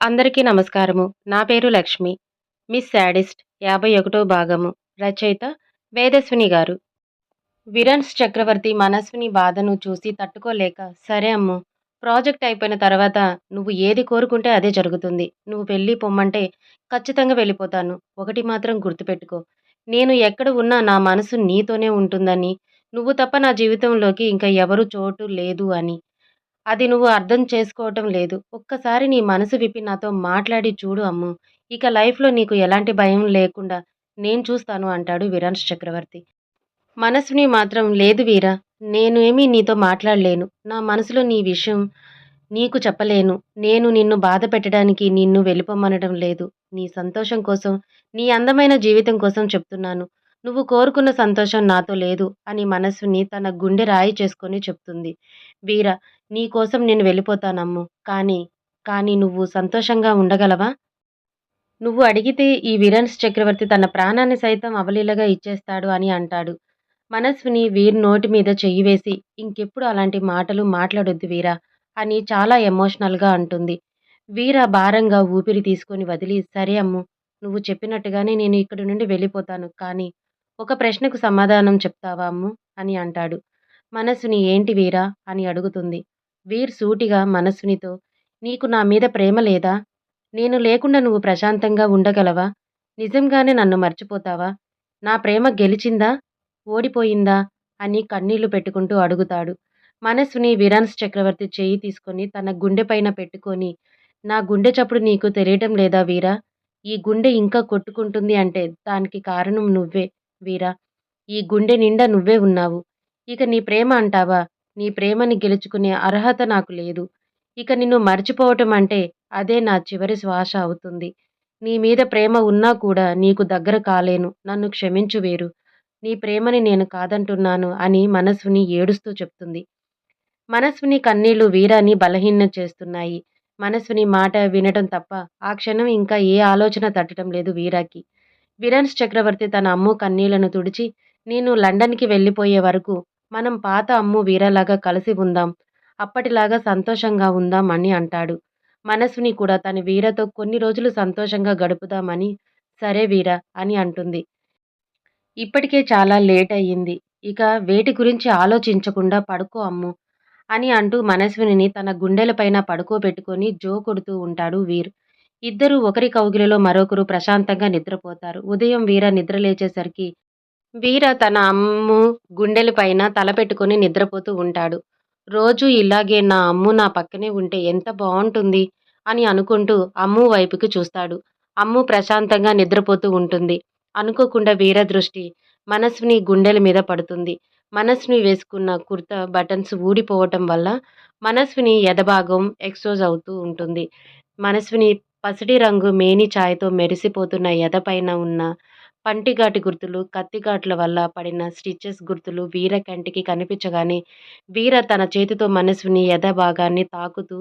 అందరికీ నమస్కారము. నా పేరు లక్ష్మి. మిస్ శాడిస్ట్ యాభై ఒకటో భాగము. రచయిత వేదస్విని గారు. విరన్స్ చక్రవర్తి మనస్విని బాధను చూసి తట్టుకోలేక సరే అమ్ము ప్రాజెక్ట్ అయిపోయిన తర్వాత నువ్వు ఏది కోరుకుంటే అదే జరుగుతుంది. నువ్వు వెళ్ళి పొమ్మంటే ఖచ్చితంగా వెళ్ళిపోతాను. ఒకటి మాత్రం గుర్తుపెట్టుకో. నేను ఎక్కడ ఉన్నా నా మనసు నీతోనే ఉంటుందని నువ్వు తప్ప నా జీవితంలోకి ఇంకా ఎవరు చోటు లేదు అని. అది నువ్వు అర్థం చేసుకోవటం లేదు. ఒక్కసారి నీ మనసు విప్పి నాతో మాట్లాడి చూడు అమ్ము. ఇక లైఫ్లో నీకు ఎలాంటి భయం లేకుండా నేను చూస్తాను అంటాడు విరాన్స్ చక్రవర్తి. మనసుని మాత్రం లేదు వీరా నేను ఏమీ నీతో మాట్లాడలేను. నా మనసులో నీ విషయం నీకు చెప్పలేను. నేను నిన్ను బాధ పెట్టడానికి నిన్ను వెళ్ళిపోమనడం లేదు. నీ సంతోషం కోసం నీ అందమైన జీవితం కోసం చెప్తున్నాను. నువ్వు కోరుకున్న సంతోషం నాతో లేదు అని మనసుని తన గుండె రాయి చేసుకొని చెప్తుంది. వీరా నీ కోసం నేను వెళ్ళిపోతానమ్ము. కానీ కానీ నువ్వు సంతోషంగా ఉండగలవా? నువ్వు అడిగితే ఈ విరన్స్ చక్రవర్తి తన ప్రాణాన్ని సైతం అవలీలగా ఇచ్చేస్తాడు అని అంటాడు. మనస్విని వీర్ నోటి మీద చెయ్యి వేసి ఇంకెప్పుడు అలాంటి మాటలు మాట్లాడొద్దు వీరా అని చాలా ఎమోషనల్గా అంటుంది. వీర భారంగా ఊపిరి తీసుకొని వదిలి సరే అమ్ము నువ్వు చెప్పినట్టుగానే నేను ఇక్కడి నుండి వెళ్ళిపోతాను కానీ ఒక ప్రశ్నకు సమాధానం చెప్తావా అమ్ము? అని అంటాడు. మనస్సుని ఏంటి వీరా? అని అడుగుతుంది. వీర్ సూటిగా మనస్సునితో నీకు నా మీద ప్రేమ లేదా? నేను లేకుండా నువ్వు ప్రశాంతంగా ఉండగలవా? నిజంగానే నన్ను మర్చిపోతావా? నా ప్రేమ గెలిచిందా? ఓడిపోయిందా? అని కన్నీళ్ళు పెట్టుకుంటూ అడుగుతాడు. మనస్సుని విరాన్స్ చక్రవర్తి చేయి తీసుకొని తన గుండె పైన పెట్టుకొని నా గుండె చప్పుడు నీకు తెలియటం లేదా వీరా? ఈ గుండె ఇంకా కొట్టుకుంటుంది అంటే దానికి కారణం నువ్వే వీరా. ఈ గుండె నిండా నువ్వే ఉన్నావు. ఇక నీ ప్రేమ అంటావా? నీ ప్రేమని గెలుచుకునే అర్హత నాకు లేదు. ఇక నిన్ను మర్చిపోవటం అంటే అదే నా చివరి శ్వాస అవుతుంది. నీ మీద ప్రేమ ఉన్నా కూడా నీకు దగ్గర కాలేను. నన్ను క్షమించు వేరు. నీ ప్రేమని నేను కాదంటున్నాను అని మనస్విని ఏడుస్తూ చెప్తుంది. మనస్సుని కన్నీళ్ళు వీరాన్ని బలహీన చేస్తున్నాయి. మనస్విని మాట వినటం తప్ప ఆ క్షణం ఇంకా ఏ ఆలోచన తట్టడం లేదు వీరాకి. విరాన్స్ చక్రవర్తి తన అమ్ము కన్నీళ్ళను తుడిచి నేను లండన్కి వెళ్ళిపోయే వరకు మనం పాత అమ్ము వీరలాగా కలిసి ఉందాం అప్పటిలాగా సంతోషంగా ఉందాం అని అంటాడు. మనస్విని కూడా తన వీరతో కొన్ని రోజులు సంతోషంగా గడుపుదామని సరే వీర అని అంటుంది. ఇప్పటికే చాలా లేట్ అయ్యింది. ఇక వేటి గురించి ఆలోచించకుండా పడుకో అమ్ము అని అంటూ మనస్విని తన గుండెలపైన పడుకోబెట్టుకొని జో కొడుతూ ఉంటాడు వీర్. ఇద్దరు ఒకరి కౌగిలిలో మరొకరు ప్రశాంతంగా నిద్రపోతారు. ఉదయం వీర నిద్రలేచేసరికి వీర తన అమ్ము గుండెల పైన తల పెట్టుకొని నిద్రపోతూ ఉంటాడు. రోజు ఇలాగే నా అమ్ము నా పక్కనే ఉంటే ఎంత బాగుంటుంది అని అనుకుంటూ అమ్ము వైపుకి చూస్తాడు. అమ్ము ప్రశాంతంగా నిద్రపోతూ ఉంటుంది. అనుకోకుండా వీర దృష్టి మనస్విని గుండెల మీద పడుతుంది. మనస్విని వేసుకున్న కుర్తా బటన్స్ ఊడిపోవటం వల్ల మనస్విని ఎదభాగం ఎక్స్పోజ్ అవుతూ ఉంటుంది. మనస్విని పసిడి రంగు మేని ఛాయతో మెరిసిపోతున్న ఎదపైన ఉన్న పంటిఘాటి గుర్తులు కత్తిఘాట్ల వల్ల పడిన స్టిచెస్ గుర్తులు వీర కంటికి కనిపించగానే వీర తన చేతితో మనసుని యథభాగాన్ని తాకుతూ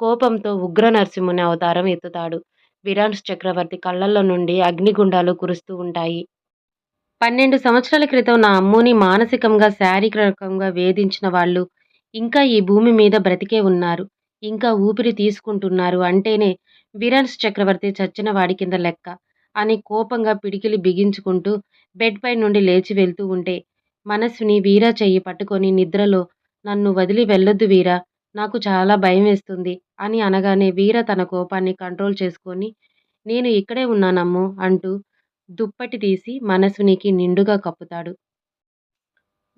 కోపంతో ఉగ్ర నరసింహుని అవతారం ఎత్తుతాడు. విరాన్స్ చక్రవర్తి కళ్ళల్లో నుండి అగ్నిగుండాలు కురుస్తూ ఉంటాయి. పన్నెండు సంవత్సరాల క్రితం నా అమ్ముని మానసికంగా శారీరకంగా వేధించిన వాళ్ళు ఇంకా ఈ భూమి మీద బ్రతికే ఉన్నారు. ఇంకా ఊపిరి తీసుకుంటున్నారు అంటేనే విరాన్స్ చక్రవర్తి చచ్చిన వాడి కింద లెక్క. అని కోపంగా పిడికిలి బిగించుకుంటూ బెడ్ పై నుండి లేచి వెళ్తూ ఉంటే మనస్సుని వీరా చెయ్యి పట్టుకొని నిద్రలో నన్ను వదిలి వెళ్ళొద్దు వీరా నాకు చాలా భయం వేస్తుంది అని అనగానే వీర తన కోపాన్ని కంట్రోల్ చేసుకొని నేను ఇక్కడే ఉన్నానమ్ము అంటూ దుప్పటి తీసి మనస్వినికి నిండుగా కప్పుతాడు.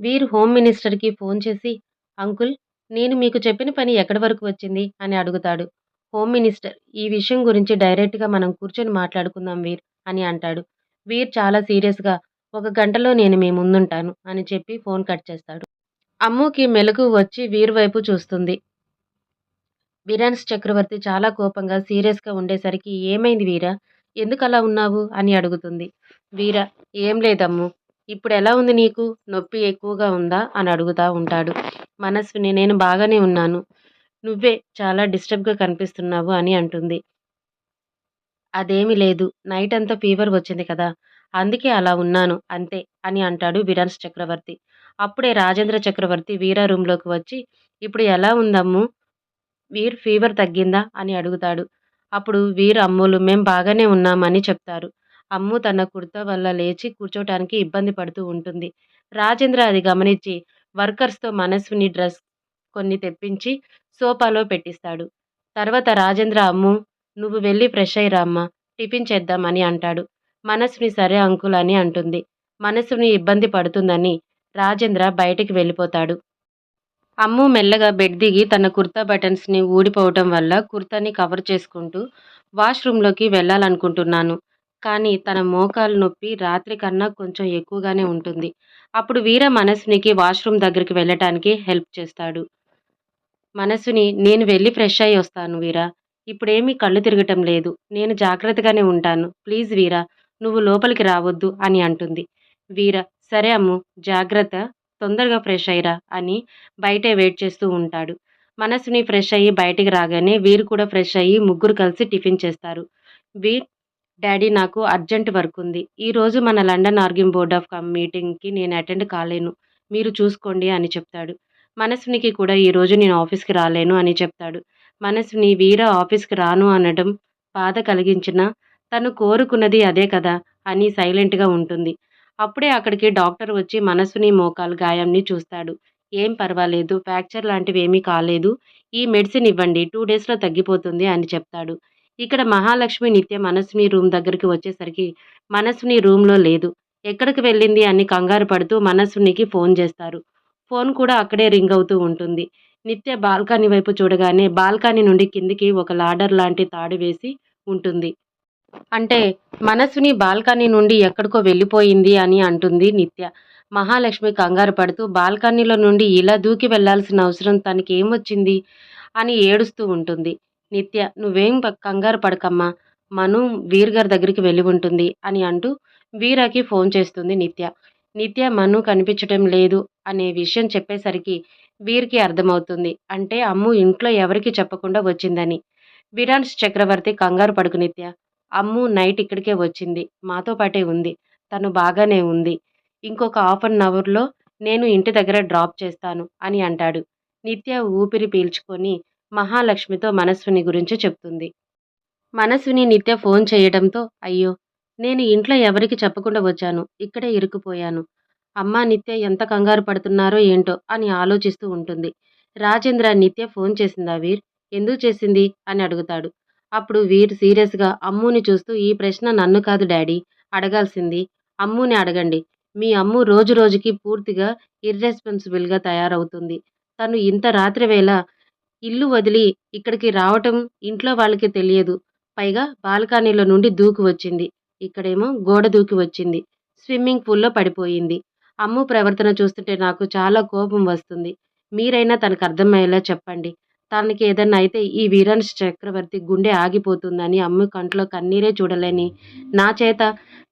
వీరు హోమ్ మినిస్టర్కి ఫోన్ చేసి అంకుల్ నేను మీకు చెప్పిన పని ఎక్కడి వరకు వచ్చింది? అని అడుగుతాడు. హోమ్ మినిస్టర్ ఈ విషయం గురించి డైరెక్ట్గా మనం కూర్చొని మాట్లాడుకుందాం వీర్ అని అంటాడు. వీర్ చాలా సీరియస్గా ఒక గంటలో నేను మీ ముందుంటాను అని చెప్పి ఫోన్ కట్ చేస్తాడు. అమ్ముకి మెలకు వచ్చి వీర్ వైపు చూస్తుంది. విరాన్స్ చక్రవర్తి చాలా కోపంగా సీరియస్గా ఉండేసరికి ఏమైంది వీరా? ఎందుకు అలా ఉన్నావు? అని అడుగుతుంది. వీర ఏం లేదమ్ము. ఇప్పుడు ఎలా ఉంది నీకు? నొప్పి ఎక్కువగా ఉందా? అని అడుగుతా ఉంటాడు. మనస్విని నేను బాగానే ఉన్నాను. నువ్వే చాలా డిస్టర్బ్గా కనిపిస్తున్నావు అని అంటుంది. అదేమీ లేదు. నైట్ అంతా ఫీవర్ వచ్చింది కదా. అందుకే అలా ఉన్నాను. అంతే అని అంటాడు విరాన్స్ చక్రవర్తి. అప్పుడే రాజేంద్ర చక్రవర్తి వీర రూమ్లోకి వచ్చి ఇప్పుడు ఎలా ఉందమ్ము? వీర్ ఫీవర్ తగ్గిందా? అని అడుగుతాడు. అప్పుడు వీర్ అమ్ములు మేం బాగానే ఉన్నామని చెప్తారు. అమ్ము తన కుర్తా వల్ల లేచి కూర్చోటానికి ఇబ్బంది పడుతూ ఉంటుంది. రాజేంద్ర అది గమనించి వర్కర్స్తో మనస్విని డ్రెస్ కొన్ని తెప్పించి సోఫాలో పెట్టిస్తాడు. తర్వాత రాజేంద్ర అమ్ము నువ్వు వెళ్ళి ఫ్రెష్ అయ్యిరా అమ్మ టిఫిన్ చేద్దామని అంటాడు. మనసుని సరే అంకుల్ అని అంటుంది. మనసుని ఇబ్బంది పడుతుందని రాజేంద్ర బయటికి వెళ్ళిపోతాడు. అమ్ము మెల్లగా బెడ్ దిగి తన కుర్తా బటన్స్ని ఊడిపోవటం వల్ల కుర్తాని కవర్ చేసుకుంటూ వాష్రూమ్లోకి వెళ్ళాలనుకుంటున్నాను. కానీ తన మోకాలు నొప్పి రాత్రి కన్నా కొంచెం ఎక్కువగానే ఉంటుంది. అప్పుడు వీర మనసునికి వాష్రూమ్ దగ్గరికి వెళ్ళటానికి హెల్ప్ చేస్తాడు. మనస్సుని నేను వెళ్ళి ఫ్రెష్ అయ్యి వస్తాను వీరా. ఇప్పుడేమీ కళ్ళు తిరగటం లేదు. నేను జాగ్రత్తగానే ఉంటాను. ప్లీజ్ వీరా నువ్వు లోపలికి రావద్దు అని అంటుంది. వీర సరే అమ్ము జాగ్రత్త తొందరగా ఫ్రెష్ అయ్యిరా అని బయటే వెయిట్ చేస్తూ ఉంటాడు. మనసుని ఫ్రెష్ అయ్యి బయటికి రాగానే వీరు కూడా ఫ్రెష్ అయ్యి ముగ్గురు కలిసి టిఫిన్ చేస్తారు. వీర్ డాడీ నాకు అర్జెంట్ వర్క్ ఉంది. ఈరోజు మన లండన్ ఆర్గ్యం బోర్డ్ ఆఫ్ కమ్ మీటింగ్కి నేను అటెండ్ కాలేను. మీరు చూసుకోండి అని చెప్తాడు. మనసునికి కూడా ఈరోజు నేను ఆఫీస్కి రాలేను అని చెప్తాడు. మనసుని వీర ఆఫీస్కి రాను అనడం బాధ కలిగించిన తను కోరుకున్నది అదే కదా అని సైలెంట్గా ఉంటుంది. అప్పుడే అక్కడికి డాక్టర్ వచ్చి మనస్సుని మోకాలు గాయంని చూస్తాడు. ఏం పర్వాలేదు ఫ్రాక్చర్ లాంటివి ఏమీ కాలేదు. ఈ మెడిసిన్ ఇవ్వండి టూ డేస్లో తగ్గిపోతుంది అని చెప్తాడు. ఇక్కడ మహాలక్ష్మి నిత్య మనస్విని రూమ్ దగ్గరికి వచ్చేసరికి మనస్విని రూమ్లో లేదు. ఎక్కడికి వెళ్ళింది అని కంగారు పడుతూ మనస్వినికి ఫోన్ చేస్తారు. ఫోన్ కూడా అక్కడే రింగ్ అవుతూ ఉంటుంది. నిత్య బాల్కనీ వైపు చూడగానే బాల్కనీ నుండి కిందికి ఒక లాడర్ లాంటి తాడు వేసి ఉంటుంది. అంటే మనస్విని బాల్కనీ నుండి ఎక్కడికో వెళ్ళిపోయింది అని అంటుంది నిత్య. మహాలక్ష్మి కంగారు పడుతూ బాల్కనీలో నుండి ఇలా దూకి వెళ్ళాల్సిన అవసరం తనకి ఏమొచ్చింది అని ఏడుస్తూ ఉంటుంది. నిత్య నువ్వేం కంగారు పడకమ్మా. మను వీర్ గారి దగ్గరికి వెళ్ళి ఉంటుంది అని అంటూ వీరాకి ఫోన్ చేస్తుంది నిత్య. నిత్య మను కనిపించడం లేదు అనే విషయం చెప్పేసరికి వీరికి అర్థమవుతుంది. అంటే అమ్ము ఇంట్లో ఎవరికి చెప్పకుండా వచ్చిందని. విరాన్స్ చక్రవర్తి కంగారు పడుకు నిత్య. అమ్ము నైట్ ఇక్కడికే వచ్చింది. మాతో పాటే ఉంది. తను బాగానే ఉంది. ఇంకొక హాఫ్ అన్ అవర్లో నేను ఇంటి దగ్గర డ్రాప్ చేస్తాను అని అంటాడు. నిత్య ఊపిరి పీల్చుకొని మహాలక్ష్మితో మనస్విని గురించి చెప్తుంది. మనస్విని నిత్య ఫోన్ చేయడంతో అయ్యో! నేను ఇంట్లో ఎవరికి చెప్పకుండా వచ్చాను. ఇక్కడే ఇరుక్కుపోయాను. అమ్మ నిత్య ఎంత కంగారు పడుతున్నారో ఏంటో అని ఆలోచిస్తూ ఉంటుంది. రాజేంద్ర నిత్య ఫోన్ చేసిందా వీర్? ఎందుకు చేసింది? అని అడుగుతాడు. అప్పుడు వీర్ సీరియస్గా అమ్ముని చూస్తూ ఈ ప్రశ్న నన్ను కాదు డాడీ అడగాల్సింది. అమ్ముని అడగండి. మీ అమ్ము రోజు రోజుకి పూర్తిగా ఇర్రెస్పాన్సిబుల్గా తయారవుతుంది. తను ఇంత రాత్రి వేళ ఇల్లు వదిలి ఇక్కడికి రావటం ఇంట్లో వాళ్ళకి తెలియదు. పైగా బాల్కనీలో నుండి దూకి వచ్చింది. ఇక్కడేమో గోడ దూకి వచ్చింది. స్విమ్మింగ్ పూల్లో పడిపోయింది. అమ్ము ప్రవర్తన చూస్తుంటే నాకు చాలా కోపం వస్తుంది. మీరైనా తనకు అర్థమయ్యేలా చెప్పండి. తనకి ఏదన్నా అయితే ఈ వీరన్ చక్రవర్తి గుండె ఆగిపోతుందని అమ్ము కంట్లో కన్నీరే చూడలేని నా చేత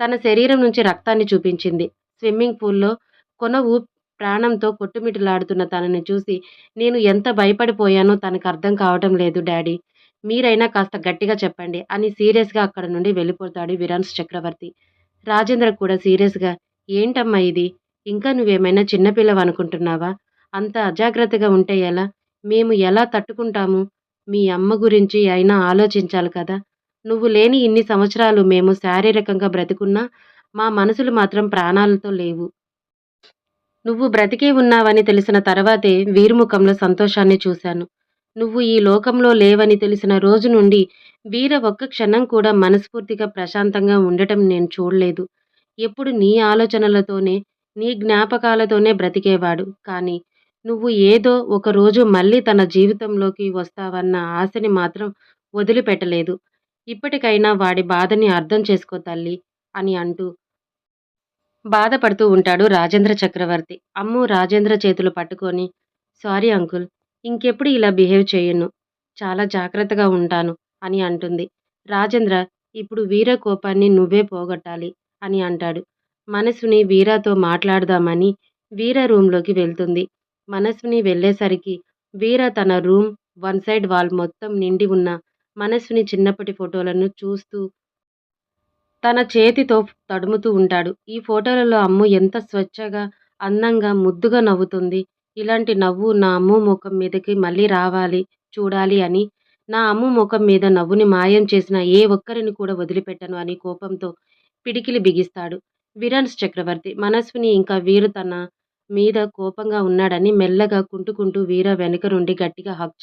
తన శరీరం నుంచి రక్తాన్ని చూపించింది. స్విమ్మింగ్ పూల్లో కొన ప్రాణంతో కొట్టుమిటిలాడుతున్న తనని చూసి నేను ఎంత భయపడిపోయానో తనకు అర్థం కావటం లేదు డాడీ. మీరైనా కాస్త గట్టిగా చెప్పండి అని సీరియస్గా అక్కడ నుండి వెళ్ళిపోతాడు విరాన్స్ చక్రవర్తి. రాజేంద్ర కూడా సీరియస్గా ఏంటమ్మా ఇది? ఇంకా నువ్వేమైనా చిన్నపిల్లవు అనుకుంటున్నావా అంత అజాగ్రత్తగా ఉంటే ఎలా? మేము ఎలా తట్టుకుంటాము? మీ అమ్మ గురించి అయినా ఆలోచించాలి కదా? నువ్వు లేని ఇన్ని సంవత్సరాలు మేము శారీరకంగా బ్రతికున్నా మా మనసులు మాత్రం ప్రాణాలతో లేవు. నువ్వు బ్రతికే ఉన్నావని తెలిసిన తర్వాతే వీరముఖంలో సంతోషాన్ని చూశాను. నువ్వు ఈ లోకంలో లేవని తెలిసిన రోజు నుండి వీర ఒక్క క్షణం కూడా మనస్ఫూర్తిగా ప్రశాంతంగా ఉండటం నేను చూడలేదు. ఎప్పుడు నీ ఆలోచనలతోనే నీ జ్ఞాపకాలతోనే బ్రతికేవాడు. కానీ నువ్వు ఏదో ఒకరోజు మళ్ళీ తన జీవితంలోకి వస్తావన్న ఆశని మాత్రం వదిలిపెట్టలేదు. ఇప్పటికైనా వాడి బాధని అర్థం చేసుకో తల్లి అని అంటూ బాధపడుతూ ఉంటాడు రాజేంద్ర చక్రవర్తి. అమ్ము రాజేంద్ర చేతులు పట్టుకొని సారీ అంకుల్ ఇంకెప్పుడు ఇలా బిహేవ్ చేయను. చాలా జాగ్రత్తగా ఉంటాను అని అంటుంది. రాజేంద్ర ఇప్పుడు వీర కోపాన్ని నువ్వే పోగొట్టాలి అని అంటాడు. మనసుని వీరాతో మాట్లాడదామని వీర రూమ్లోకి వెళ్తుంది. మనసుని వెళ్ళేసరికి వీర తన రూమ్ వన్ సైడ్ వాల్ మొత్తం నిండి ఉన్న మనసుని చిన్నప్పటి ఫోటోలను చూస్తూ తన చేతితో తడుముతూ ఉంటాడు. ఈ ఫోటోలలో అమ్ము ఎంత స్వచ్ఛగా అందంగా ముద్దుగా నవ్వుతుంది. ఇలాంటి నవ్వు నా అమ్ము ముఖం మీదకి మళ్ళీ రావాలి చూడాలి అని నా అమ్ము ముఖం మీద నవ్వుని మాయం చేసిన ఏ ఒక్కరిని కూడా వదిలిపెట్టను అని కోపంతో పిడికిలి బిగిస్తాడు. విరాన్స్ చక్రవర్తి మనస్విని ఇంకా వీరు తన మీద కోపంగా ఉన్నాడని మెల్లగా కుంటుకుంటూ వీర వెనుక నుండి గట్టిగా హక్